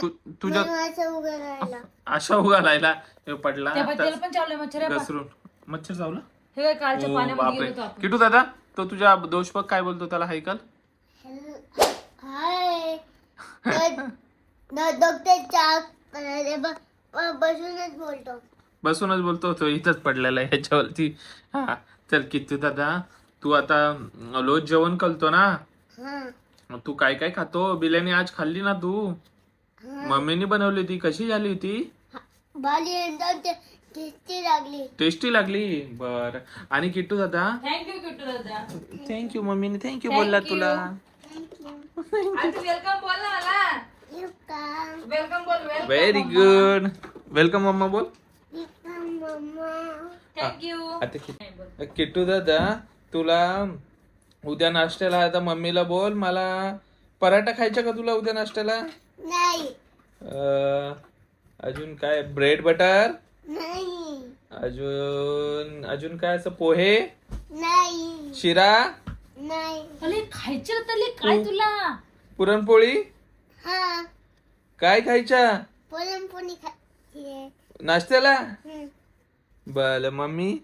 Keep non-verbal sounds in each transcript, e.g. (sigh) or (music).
तू तुझ्या अशा उगा लायला हे पडला. त्या पण मच्छर आहे. घसरून. मच्छर चावला? हे काय कालच्या ओ, पाण्यामध्ये बापरे. गेलो होतो आपण. किटू दादा तो तुझ्या दोष बघ काय बोलतो त्याला हायकल? हाय. डॉक्टर चाक. बसूनच बोलतो. बसूनच बोलतो तो इथंच पडलेला आहे ह्याच्यावरती हा चल किट्टू दादा तू आता रोज जेवण करतो ना? हा. मग तू काय काय खातो? बिर्याणी आज खाल्ली ना तू? मम्मीने बनवली होती. कशी झाली होती? बाली एकदम ते- टेस्टी लागली. टेस्टी लागली? बर. आणि किट्टू दादा? थँक्यू किट्टू दादा. थँक्यू मम्मीने. थँक्यू बोलला तुला. आता वेलकम बोल ना मला. You come, वेलकम बोल वेलकम व्हेरी गुड वेलकम मम्मा बोल. You come, mama. Thank you आता कि- किट्टू दादा तुला उद्या नाश्त्याला आता मम्मीला बोल. मला पराठा खायचा का तुला उद्या नाश्त्याला? नाही. अं, अजून काय? Bread butter? नाही. अजून अजून काय असं? पोहे? नाही. शिरा? नाही. अरे खायचं तले काय तुला? पुरणपोळी? हा. काय खायच्या? पुरणपोळी खायची नाश्त्याला. बल मम्मी.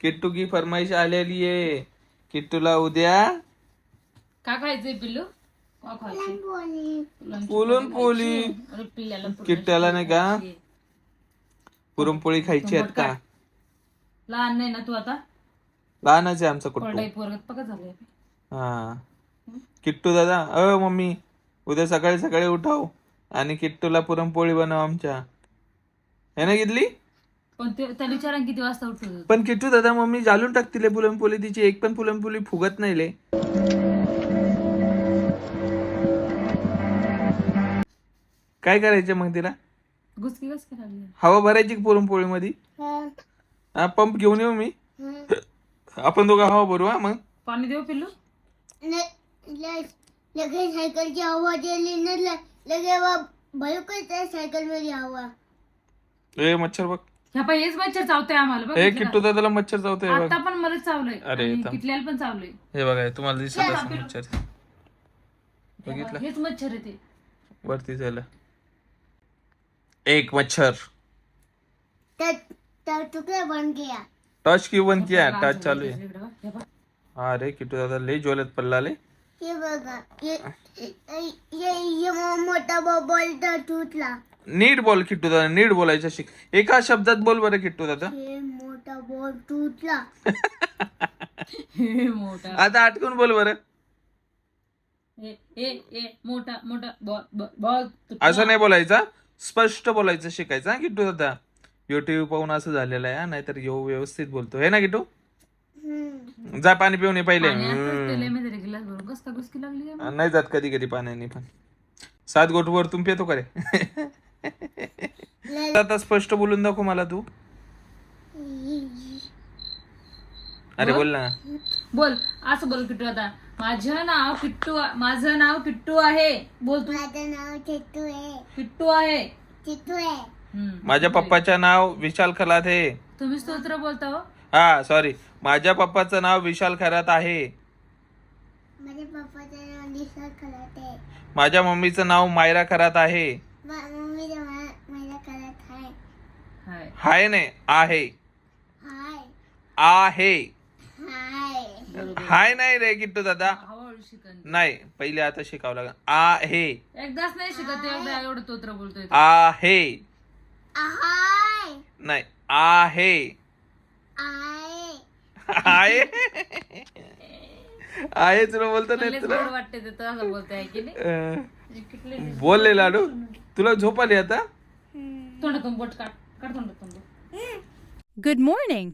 किट्टू की फरमाईश आलेली आहे किट्टूला उद्या? का खायचंय पिल्लू? पुरणपोळी किट्ट्याला नाही का? पुरणपोळी खायची आहेत का लहान नाही ना तू आता? लहानच आहे आमचा झालंय हा. किट्टू दादा अ मम्मी उद्या सकाळी सकाळी उठाव आणि किट्टूला पुरणपोळी बनव आमच्या. हे ना घेतली पण ते त्याला विचारा किती वाजता उठतो पण किट्टू दादा मम्मी जालून टाकतील पुरणपोळी तिची एक पण पुरणपोळी फुगत नाही ले. काय करायचं मग तिला? लागली हवा भरायची का पुरणपोळीमध्ये हा. हा पंप घेऊन येऊ मी. हा. आपण दोघं हवा भरू हा मग. पाणी देऊ पिल्लू? लगेच सायकलची हवा दिली ना लगे वा- भयंकर त्या सायकलमध्ये हवा. ए मच्छर बघ. ह्या पाय हेच मच्छर चावतोय आम्हाला बघ ए किट्टू दादाला मच्छर चावतोय बघ. आता पण मला चावलंय. अरे, आणि थांब. किटल्याला पण चावलंय. हे बघा तुम्हाला दिसत असेल मच्छर. बघितलं? हेच मच्छर आहे ते. वरती झालं. एक मच्छर. बन गया टच क्यू बंद किया? टच चालू आहे. हे. हा रे किटू दादा लय जोल्यात पडला ले हे बघा हे हे हे मो- मोठा बॉल तर तुटला. नीट बोल किट्टू दादा नीट बोलायचं शिक. एका शब्दात बोल बरं किट्टू दादा. हे मोठा बॉल तुटला. हे मोठा. आता आटकून बोल बरं. ए ए ए मोठा मोठा बॉल बॉल- बॉल असं नाही बोलायचं स्पष्ट बोलायचं शिकायचं. हा किट्टू दादा? युट्यूब पाहून असं झालेलं आहे हा. नाहीतर यो व्यवस्थित बोलतो. हे ना किट्टू हम्म. जा पाणी पिऊन ये पहिले? नाही जात कधी कधी पाण्याने पण. सात गोटवर तुम पितो का रे (laughs) आता स्पष्ट बोलून दाखव मला तू. अरे बोल ना. बोल. असं बोल किट्टू आता माझं नाव किट्टू आ- माझं नाव किट्टू आहे. बोल तू. माझं नाव चिट्टू आहे. किट्टू आहे. चिट्टू आहे. हम्म. माझ्या पप्पाचं नाव विशाल खरात आहे. तुम्ही स्तोत्र बोलता हो. हा सॉरी माझ्या पप्पाचं नाव विशाल खरात आहे. माझ्या पप्पाचं नाव आहे. माझ्या मम्मीचं नाव मायरा खरात आहे. मा- माझ्या हाय. हाय नाही आहे. हाय. आहे. हाय नाही रे किट्टू दादा. हळूहळू शिकन. नाही पहिले आता शिकावं लागेल. आहे एकदाच नाही शिकत एकदा एवढं तोत्र बोलतोय तो. आहे हाय नाही आहे आहे आहे आहे तुला बोलतो नाही लयच तुला गोड वाटते ते तर असं बोलतोय की नाही? अं, किटले बोलले लाडू. तुला झोप आली आता? तोंडातून बोट काढ. काढ तोंडातून बोट. Good morning.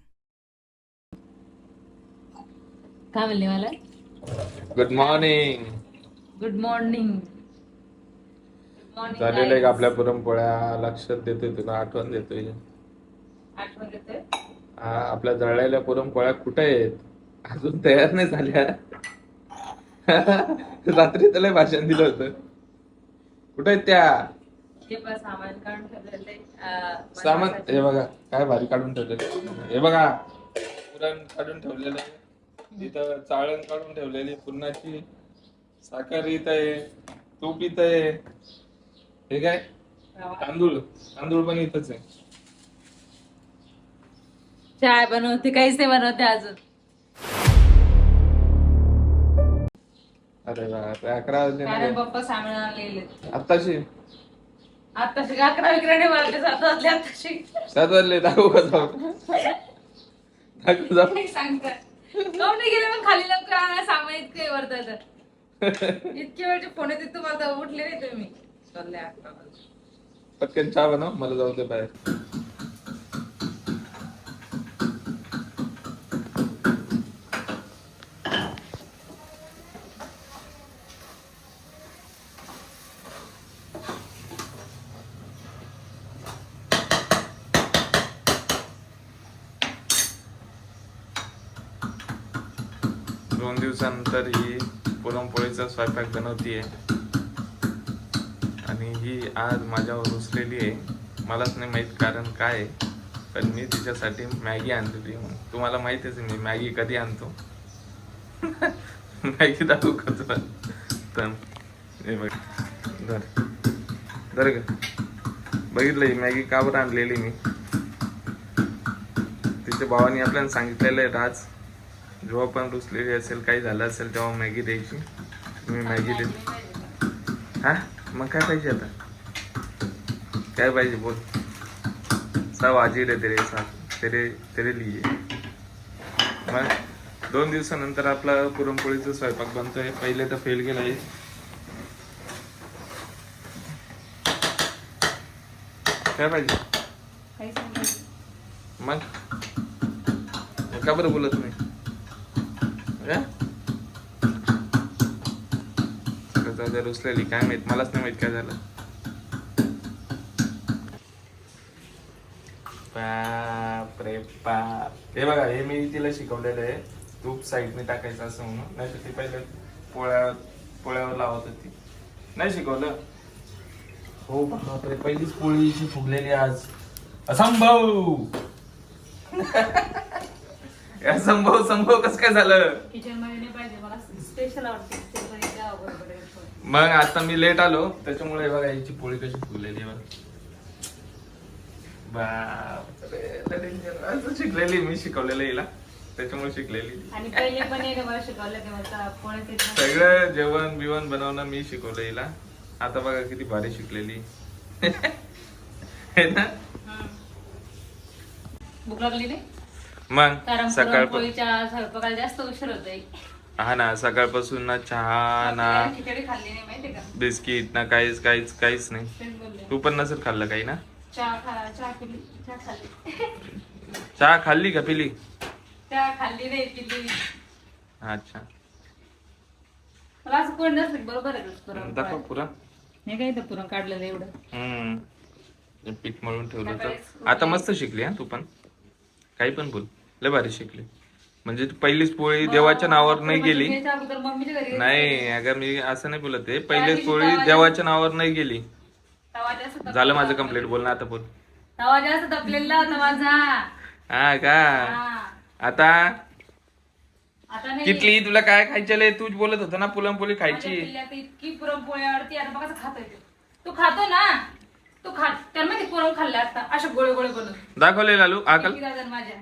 काय म्हणले मला? गुड मॉर्निंग गुड मॉर्निंग झालेलं आहे का आपल्या पुरणपोळ्या? लक्षात देतोय तुला आठवण देतोय. आठवण हा आपल्या जळलेल्या पुरणपोळ्या कुठे आहेत? अजून तयार नाही झाल्या. (laughs) रात्री त्याला भाषण दिलं होतं. कुठे आहेत त्या? सामान काढून ठेवलेलं. सामान हे बघा काय भारी काढून ठेवलेलं. हे बघा पुरण काढून ठेवलेलं इथं चाळण काढून ठेवलेली पुरणाची साखर इथं आहे तूप इथं आहे. हे काय? तांदूळ. तांदूळ पण इथंच आहे. चाय बनवते काहीच नाही बनवते अजून. अरे बापरे अकरा वाजले कारण. पप्पा सामान आताशी अकरा विक्राने मला सात वाजले आताशी सात वाजले दाखवू का जाऊ (laughs) दाखवू जाऊ काही सांगता काऊन नाही गेले मग खाली लवकर आणा सामान इतके वरतात इतके वेळचे फोन येते तुम्हाला तर उठले नाही तुम्ही. चालले अकरा पटकन चहा बनव मला जाऊ दे बाहेर. दोन दिवसानंतर ही पुरणपोळीचा स्वयंपाक बनवतीये. आणि ही आज माझ्यावर रुसलेली आहे. मलाच नाही माहीत कारण काय आहे. पण मी तिच्यासाठी मॅगी आणलेली तुम्हाला माहितीच आहे मी मॅगी कधी आणतो? (laughs) मॅगी दाखवू का तुला तर हे बघ. धर. धर ग. बघितलं ही मॅगी का बरं आणलेली मी? तिच्या भावाने आपल्याला सांगितलेलं आहे राज. जेव्हा पण रुसलेली असेल काही झालं असेल तेव्हा मॅगी द्यायची. मी मॅगी देते हा? मग काय पाहिजे आता? काय पाहिजे बोल. सब हाजीर आहे तेरे साथ तेरे तेरे लिए मग दोन दिवसानंतर आपला पुरणपोळीचा स्वयंपाक बनतोय. पहिले तर फेल गेलाय काय पाहिजे? मग? का बरं बोलत नाही. काय रुसलेली काय माहीत? मलाच नाही माहीत काय झालं. बाप रे बाप. हे बघा हे मी तिला शिकवलेलं आहे. तूप साईडने टाकायचं असं म्हणून. नाही तर ती पहिले पोळ्या पोळ्यावर लावत होती. नाही शिकवलं? हो बापरे पहिलीच पोळीची फुगलेली आज. असंभव! (laughs) असंभव संभव कस काय झालं किचनमध्ये नाही पाहिजे मला स्पेशल आवडते किचनमध्ये द्या बरोबर आहे थोडं. मग आता मी लेट आलो त्याच्यामुळे हे बघा याची पोळी कशी फुगलेली आहे बघा बापरे, लय danger. असं शिकलेली मी शिकवलेलं हिला त्याच्यामुळे शिकलेली आणि पहिले पण एक मला शिकवलं ते मला कोणाच येत नव्हतं. सगळं जेवण बिवण बनवणं मी शिकवलं हिला आता बघा किती भारी शिकलेली (laughs) है ना. भूक लागली नाही मग कारण सकाळ पुरणपोळीच्या स्वयंपाकाला जास्त उशीर होतोय. हा ना सकाळपासून ना चहा ना खिचडी खाल्ली नाही माहितीये का? बिस्किट ना काहीच काहीच काहीच नाही. तेच बोलले. तू पण नसेल खाल्लं काही ना? चहा खा चहा पिली चहा खाल्ली. चहा खाल्ली का पिली? चहा खाल्ली नाही पिली. अच्छा. मला असं कोण नसलं की बरोबर आहे पुरण दाखव पुरा हे काय तर पुरण काढलेलं एवढं. हम्म. हे पीठ मळून ठेवलं होतं. आता मस्त शिकली हा? तू पण? काही पण बोल. लय भारी शिकली. म्हणजे पहिलीच पोळी देवाच्या नावावर नाही गेली. नाही अगं मी असं नाही बोलत आहे. पहिलीच पोळी देवाच्या नावावर नाही गेली. झालं माझं कंप्लीट कंप्लीट बोल ना आता बोल. तवा जास्त तपलेला माझा हा का? आता? आता किटली तुला काय खायचं तूच बोलत होता ना पुरणपोळी खायची. इतकी पुरणपोळी आवडती आता बघा खातोय तू खातो ना तू खा त्याला माहिती पुरण खाल्ले आता अशा गोळे गोळे बनून दाखवले लालू आकल? माझ्या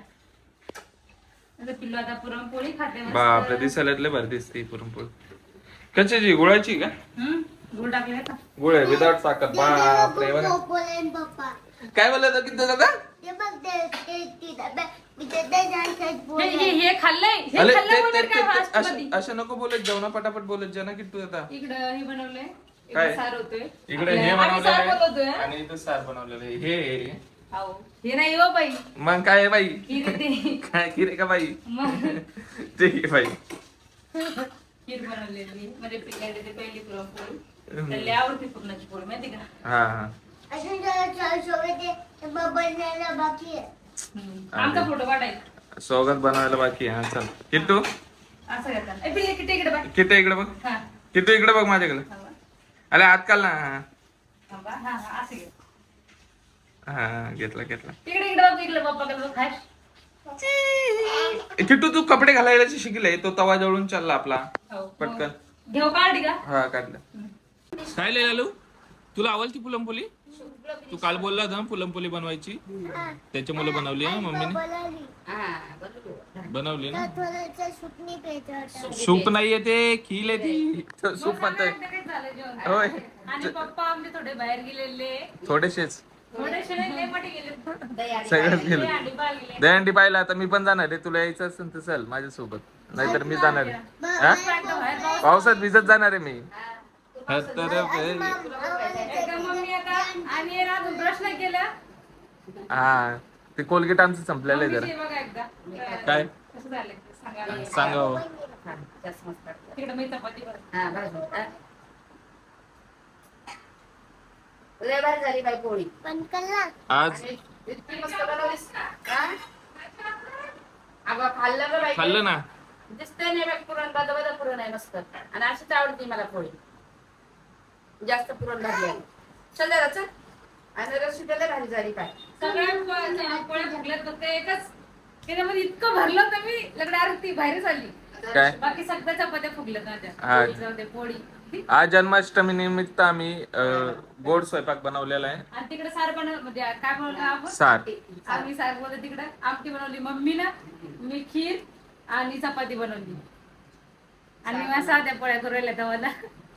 पिल्लू आता पुरणपोळी खाते मस्त. बापरे दिसायला लय भारी दिसते ही पुरणपोळी. कशाची गुळाची का? हम्म? गुळ टाकले का गुळ आहे विदाउट साखर. बापरे बघा. बोलेन पप्पा काय बोलत होता किती दादा? ते बघ ते ते ते डब्या मी ते ते जायचं हे बोलेन हे हे खाल्लंय हे अरे ते- खाल्ल्यामुळे ते- तर काय ते- ते- फास्ट असं- नको बोलत जाऊ ना पटापट बोलत जा ना किट्टू आता? इकडं हे बनवलंय काय? इकडे सार होतोय. इकडे हे आपल्या- आम्ही सार बनवलेलं बनवतोय आहे आणि इथं सार बनवलेलं आहे. हे हे. नाही हो बाई. मग काय आहे बाई? काय आहे का बाई? मग. (laughs) ते आहे बाई. खीर बनवलेली म्हणजे पिल्ल्याची ते पहिली पुरणपोळी त्याला आवडते पुरणाची पोळी माहिती का? हा हा. अजून जरा चार सोबत ते ते बघ बनवायला बाकी आहे. हम्म. आमचा फोटो काढायचा. स्वागत बनवायला बाकी आहे. हा चल. किट्टू? असं घेतात ए पिल्ले किती इकडे बाय किट्टू इकडे बघ. हा. किट्टू इकडे बघ माझ्याकडे. थांबा. अरे हात काल ना हा. थांबा. हा हा असं घे हा घेतला घेतला. तिकडे इकडे बघ इकडे पप्पा कडे खाय. ए, किट्टू तू कपडे घालायला शिकले तो तवा जवळून चालला आपला. हो पटकन. घेऊ काढ का? हा काढलं. काय लय लालू? तुला आवडती पुलंपोली? तू काल बोलला होता ना पुलंपोली बनवायची? त्याच्यामुळे बनवली ना मम्मीने? बोलावली बनवली. ना? तर थोडंसं सुटणी प्यायचं होतं सूप नाहीये ते खील आहे ती. सूप म्हणताय. होय. आणि पप्पा आमचे थोडे बाहेर गेलेले. थोडेसेच. सगळंच गेलं. दहंडी पाहिला. आता मी पण जाणार आहे. तुला यायचं असेल तर चल माझ्यासोबत. नाहीतर मी जाणार आहे. हा? पावसात भिजत जाणार आहे मी. हा, हा ते कोलगेट आमचं संपलेलं आहे जरा. काय? कसं झालं ते सांगायला सांगा हो. तिकडे मी चपाती करते. लय भारी झाली बाई पोळी. पण कल्ला. आज? इतकी मस्त बनवलीस. हा? अगं खाल्लं ग बाई खाल्लं ना? दिसतंय नाही बाई पुरण बदा बदा पुरण आहे मस्त. आणि अशीच आवडते मला पोळी. जास्त पुरण भाजी आहे. चल जरा चल. आणि रशी लय भारी झाली काय सगळ्या प- पोळ्या भरल्यात फक्त एकच. त्याच्यामध्ये इतकं भरलं तर मी लगडे अरे ती बाहेरच आली. काय? बाकी सगळ्या चपात्या फुगल्यात माझ्या हा. पोळी जाऊ दे, पोळी. आज जन्माष्टमी निमित्त आम्ही अं, गोड स्वयंपाक बनवलेला आहे. आणि तिकडे सार बनव म्हणजे काय बनवलं आपण? सार. आम्ही सार बनवलं तिकडे. आमटी बनवली मम्मीनं मी खीर आणि चपाती बनवली. आणि मी साध्या पोळ्या करू राहिल्या तर मला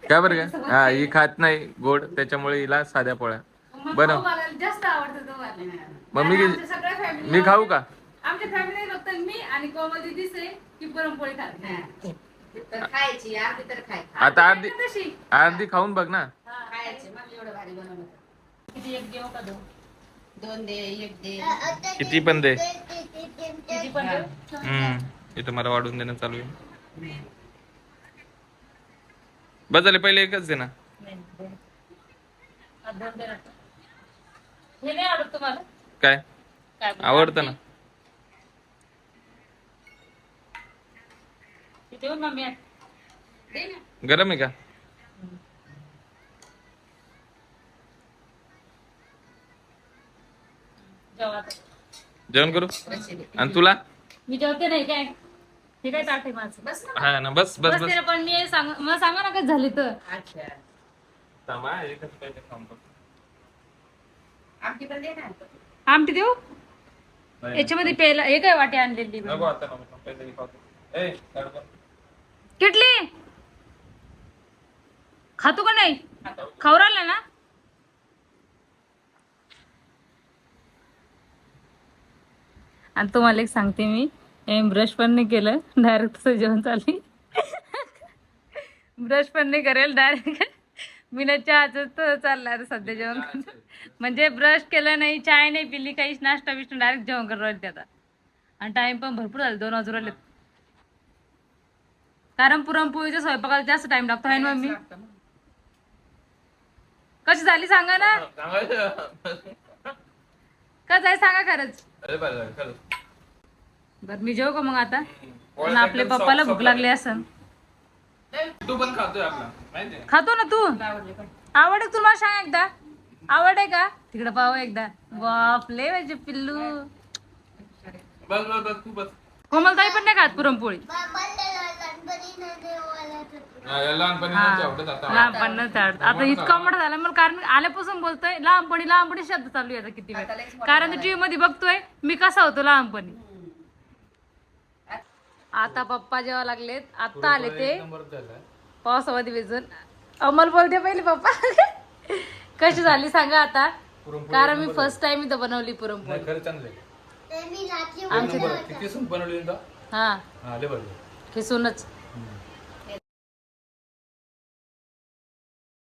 काय बरं का? (laughs) हा ही खात नाही गोड त्याच्यामुळे हिला साध्या पोळ्या. मग बनव. मला जास्त आवडतं सगळ्या family मी खाऊ का? आमच्या फॅमिली फक्त मी आणि कोमल दिदीच आहे की पुरणपोळी खाते. तर खायची अर्धी तर खाय. आता अर्धी अर्धी खाऊन बघ ना. खायची. मग एवढं भारी बनवलं. किती एक जेव का दोन? दोन दे एक दे. आता ते- किती पण दे. किती पण देऊ? हम्म इथं मला वाढून देणं चालू आहे. बस झाले पहिले एकच दे ना. नाही, दोन. दोन दे ना. नाही आवडत तुम्हाला? काय? आवडतं ना. हो दे ना. गरम आहे का? आता. जेवण करू? आणि तुला? मी जेवते नाही काय? हे काय ताट आहे माझं? बस ना. हा ना बस बस बस पण मी सांग मला सांगा ना काय झाली तर. अच्छा. थांबा, एकच पहिले खाऊन बघ. आमची पण दे ना. आमटी देऊ? नाही, याच्यामध्ये प्यायला हे काय वाटी आणलेली? नको आता नको पहिले हे खातो. ए, काढ बघ. किटली खातो का नाही खाऊ राहिला ना आणि तुम्हाला एक सांगते मी ब्रश पण नाही केलं डायरेक्ट तसं जेवण चालली ब्रश पण नाही करेल डायरेक्ट मी ना चहाच आता सध्या जेवण म्हणजे ब्रश केलं नाही चाय नाही पिली काहीच नाश्ता बिष्टा डायरेक्ट जेवण करू राहिले ते आता आणि टाइम पण भरपूर झाले दोन वाजून राहिले कारण पुरणपोळीच्या स्वयंपाकाला जास्त टाइम लागतो आहे ना मम्मी? कशी झाली? सांगा ना. कसं आहे? सांगा खरंच. अरे बरं, मी जेव का मग आता? पण आपल्या एकदम पप्पाला भूक लागली असन तू पण खातोय आपला खातो ना तू? आवड आहे तुला सांग एकदा. आवड आहे का? तिकडे पाहू एकदा. बापले म्हणजे पिल्लू. बस बस बस तू बस. कोमलताई पण नाही खात पुरणपोळी. लहानपणी. हा, हा. नव्हती आवडत आता लहानपणी आवडत. आता इतका मोठा झाला मला कारण आल्यापासून बोलतोय लहानपणी लहानपणी शब्द चालू आहे आता किती वेळ. कारण टीव्ही मध्ये बघतोय मी कसा होतो लहानपणी. आता पप्पा जेव्हा लागलेत आता आले ते. पावसामध्ये भिजून. अमल बोलते पहिले पप्पा. कशी झाली सांगा आता. पुरणपोळी कारण मी फर्स्ट टाइम इथं बनवली पुरणपोळी. सून बनवली हा. हा लय बरं खिसूनच